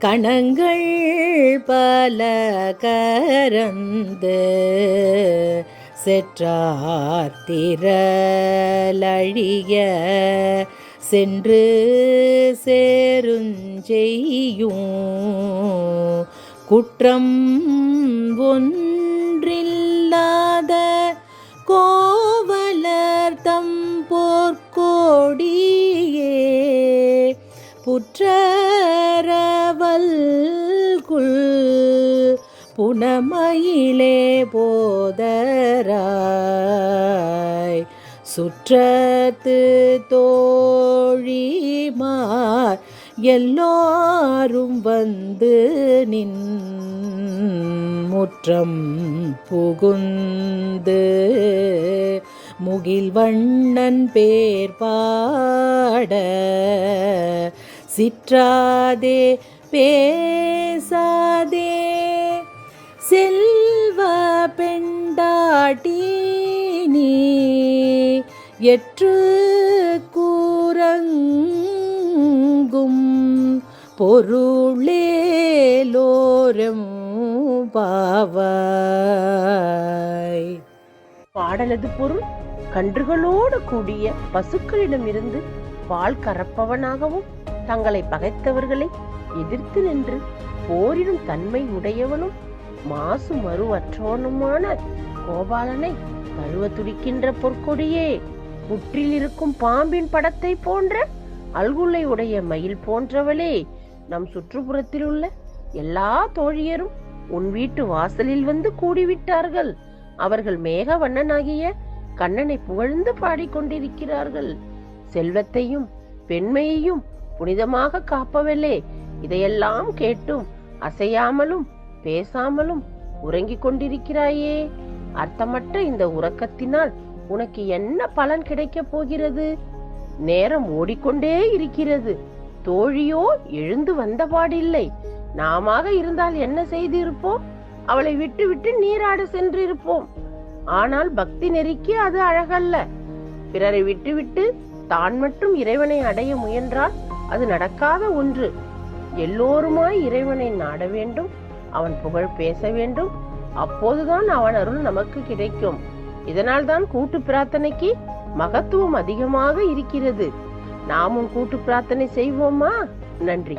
கணங்கள் பல கரந்து செற்றார்த்திரழிய சென்று சேருஞ்செய்யும் குற்றம் ஒன்றில்லாத கோவலர் தம் போர்க்கோடியே புற்ற புனமயிலே போதராய். சுற்றத்து தோழிமார் எல்லாரும் வந்து நின் முற்றம் புகுந்து முகில் வண்ணன் பேர் பாட சிற்றாதே பேசா நீ எற்று கூறங்கும் பொருளேலோரம் பாவாய். பாடலது பொருள் கன்றுகளோடு கூடிய பசுக்களிடமிருந்து பால் கறப்பவனாகவும் தங்களை பகைத்தவர்களை எதிர்த்து நின்று போரிடும் தன்மை உடையவனும் மாசு மறுவற்றவனுமான கோபாலனை கழுவ துடிக்கின்ற பொற்கொடியே. புற்றில் இருக்கும் பாம்பின் படத்தை போன்ற அல்குலை உடைய மயில் போன்றவளே நம் சுற்றுப்புறத்தில் உள்ள எல்லா தோழியரும் உன் வீட்டு வாசலில் வந்து கூடிவிட்டார்கள். அவர்கள் மேகவண்ணனாகிய கண்ணனை புகழ்ந்து பாடிக்கொண்டிருக்கிறார்கள் செல்வத்தையும் பெண்மையையும் புனிதமாக காப்பவளே இதையெல்லாம் கேட்டும் அசையாமலும் பேசாமலும் உறங்கிக் கொண்டிருக்கிறாயே. அர்த்தமற்ற இந்த உறக்கத்தினால் உனக்கு என்ன பலன் கிடைக்கப் போகிறது? நேரம் ஓடிக்கொண்டே இருக்கிறது. தோழியோ எழுந்து வந்தபாடில்லை. நாமாக இருந்தால் என்ன செய்திருப்போம்? அவளை விட்டுவிட்டு நீராட சென்றிருப்போம். ஆனால் பக்தி நெறிக்கு அது அழகல்ல. பிறரை விட்டுவிட்டு தான் மட்டும் இறைவனை அடைய முயன்றால் அது நடக்காத ஒன்று. எல்லோருமாய் இறைவனை நாட வேண்டும். அவன் புகழ் பேச வேண்டும். அப்போதுதான் அவன் அருள் நமக்கு கிடைக்கும். இதனால்தான் கூட்டு பிரார்த்தனைக்கு மகத்துவம் அதிகமாக இருக்கிறது. நாமும் கூட்டு பிரார்த்தனை செய்வோமா? நன்றி.